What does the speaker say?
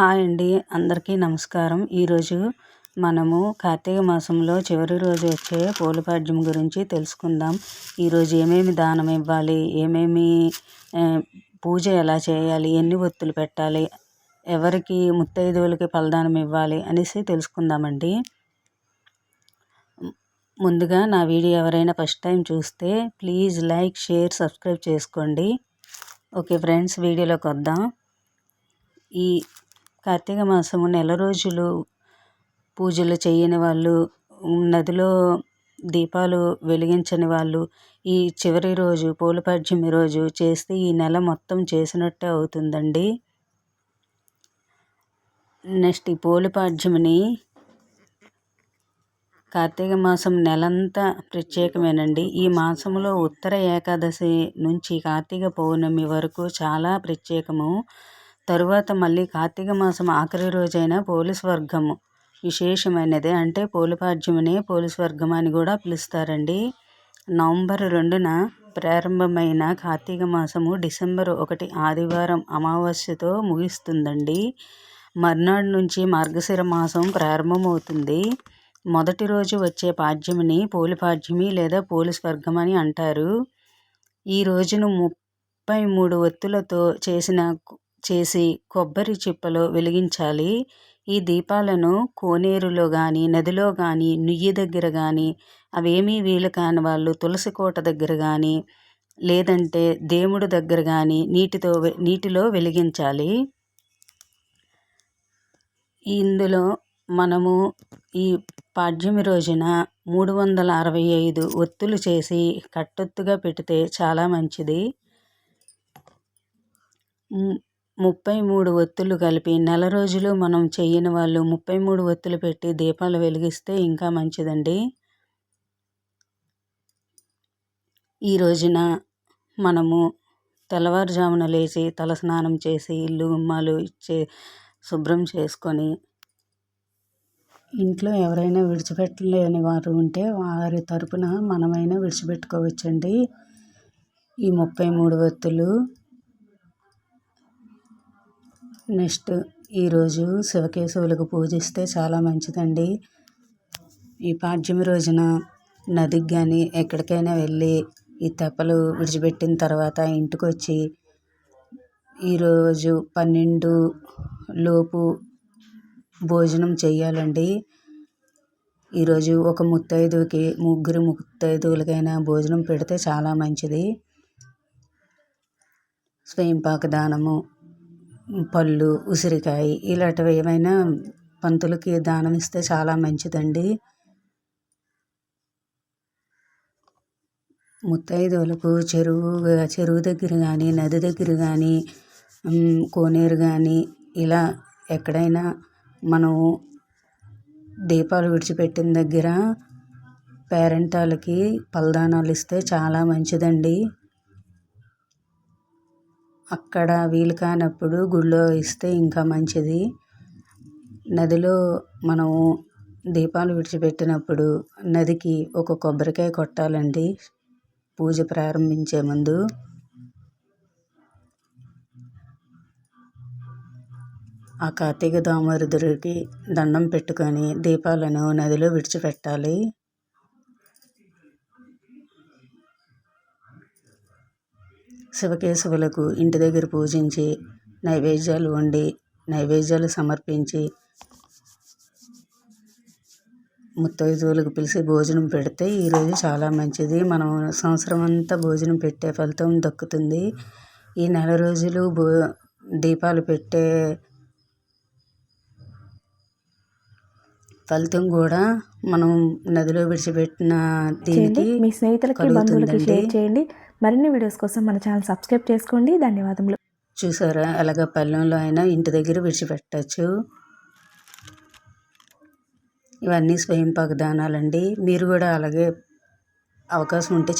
Hi అండి. అందరికీ నమస్కారం. ఈరోజు మనము కార్తీక మాసంలో చివరి రోజు వచ్చే పూలపాడ్యం గురించి తెలుసుకుందాం. ఈరోజు ఏమేమి దానం ఇవ్వాలి? ఏమేమి పూజ ఎలా చేయాలి? ఎన్ని ఒత్తులు పెట్టాలి? ఎవరికి ముత్తైదువులకి ఫలదానం ఇవ్వాలి అనేసి తెలుసుకుందామండి. ముందుగా నా వీడియో ఎవరైనా ఫస్ట్ టైం చూస్తే ప్లీజ్ లైక్ షేర్ సబ్స్క్రైబ్ చేసుకోండి. ఓకే ఫ్రెండ్స్ వీడియోలోకి వద్దాం. ఈ కార్తీక మాసము నెల రోజులు పూజలు చేయని వాళ్ళు నదిలో దీపాలు వెలిగించని వాళ్ళు ఈ చివరి రోజు పూలపాడ్యమి రోజు చేస్తే ఈ నెల మొత్తం చేసినట్టే అవుతుందండి. నెక్స్ట్ ఈ పోలిపాడ్యమిని కార్తీక మాసం నెలంతా ప్రత్యేకమేనండి. ఈ మాసంలో ఉత్తర ఏకాదశి నుంచి కార్తీక పౌర్ణమి వరకు చాలా ప్రత్యేకము. తరువాత మళ్ళీ కార్తీక మాసం ఆఖరి రోజైన పోలీస్ వర్గము. విశేషమైనది అంటే పోలిపాడ్యమునే పోలీస్ వర్గం అని కూడా పిలుస్తారండి. నవంబర్ రెండున ప్రారంభమైన కార్తీక మాసము డిసెంబర్ ఒకటి ఆదివారం అమావాస్యతో ముగిస్తుందండి. మర్నాడు నుంచి మార్గశిర మాసం ప్రారంభమవుతుంది. మొదటి రోజు వచ్చే పాడ్యమిని పోలిపాడ్యమి లేదా పోలీస్ వర్గం అని అంటారు. ఈ రోజును ముప్పై మూడు ఒత్తులతో చేసిన చేసి కొబ్బరి చిప్పలో వెలిగించాలి. ఈ దీపాలను కోనేరులో కానీ నదిలో కానీ నుయ్యి దగ్గర కానీ అవేమీ వీలు కాని వాళ్ళు తులసి కోట దగ్గర కానీ లేదంటే దేవుడు దగ్గర కానీ నీటితో నీటిలో వెలిగించాలి. ఇందులో మనము ఈ పాడ్యమి రోజున మూడు వందల అరవై ఐదు ఒత్తులు చేసి కట్టొత్తుగా పెడితే చాలా మంచిది. ముప్పై మూడు ఒత్తులు కలిపి నెల రోజులు మనం చేయని వాళ్ళు ముప్పై మూడు ఒత్తులు పెట్టి దీపాలు వెలిగిస్తే ఇంకా మంచిదండి. ఈ రోజున మనము తెల్లవారుజామున లేచి తలస్నానం చేసి ఇల్లు గుమ్మాలు ఇచ్చే శుభ్రం చేసుకొని ఇంట్లో ఎవరైనా విడిచిపెట్టలేని వారు ఉంటే వారి తరపున మనమైనా విడిచిపెట్టుకోవచ్చండి. ఈ ముప్పై మూడు ఒత్తులు నెక్స్ట్ ఈరోజు శివకేశవులకు పూజిస్తే చాలా మంచిదండి. ఈ పాడ్యమి రోజున నదికి కానీ ఎక్కడికైనా వెళ్ళి ఈ తెప్పలు విడిచిపెట్టిన తర్వాత ఇంటికి వచ్చి ఈరోజు పన్నెండు లోపు భోజనం చేయాలండి ఈరోజు ఒక ముత్తైదుకి ముగ్గురు ముత్తైదువులకైనా భోజనం పెడితే చాలా మంచిది. స్వయంపాక దానము పళ్ళు ఉసిరికాయ ఇలాంటివి ఏమైనా పంతులకి దానం ఇస్తే చాలా మంచిదండి. ముత్తైదువులకు చెరువు చెరువు దగ్గర కానీ నది దగ్గర కానీ కోనేరు కానీ ఇలా ఎక్కడైనా మనం దీపాలు విడిచిపెట్టిన దగ్గర పేరెంటాలకి పలదానాలు ఇస్తే చాలా మంచిదండి. అక్కడ వీలు కానప్పుడు గుళ్ళో ఇస్తే ఇంకా మంచిది. నదిలో మనము దీపాలు విడిచిపెట్టినప్పుడు నదికి ఒక కొబ్బరికాయ కొట్టాలండి. పూజ ప్రారంభించే ముందు. ఆ కార్తీక దామోదరుడికి దండం పెట్టుకొని దీపాలను నదిలో విడిచిపెట్టాలి. శివకేశవులకు ఇంటి దగ్గర పూజించి నైవేద్యాలు వండి నైవేద్యాలు సమర్పించి ముత్తైదువులకు పిలిచి భోజనం పెడితే ఈరోజు చాలా మంచిది. మనం సంవత్సరం అంతా భోజనం పెట్టే ఫలితం దక్కుతుంది. ఈ నెల రోజులు భో దీపాలు పెట్టే ఫలితం కూడా మనం నదిలో విడిచిపెట్టిన దీనికి మీ స్నేహితులకి బంధువులకి షేర్ చేయండి. మరిన్ని వీడియోస్ కోసం మన ఛానల్ సబ్స్క్రైబ్ చేసుకోండి. ధన్యవాదములు. చూసారా? అలాగ పల్లెంలో అయినా ఇంటి దగ్గర విడిచిపెట్టచ్చు. ఇవన్నీ స్వయం పగదానాలండి మీరు కూడా అలాగే అవకాశం ఉంటే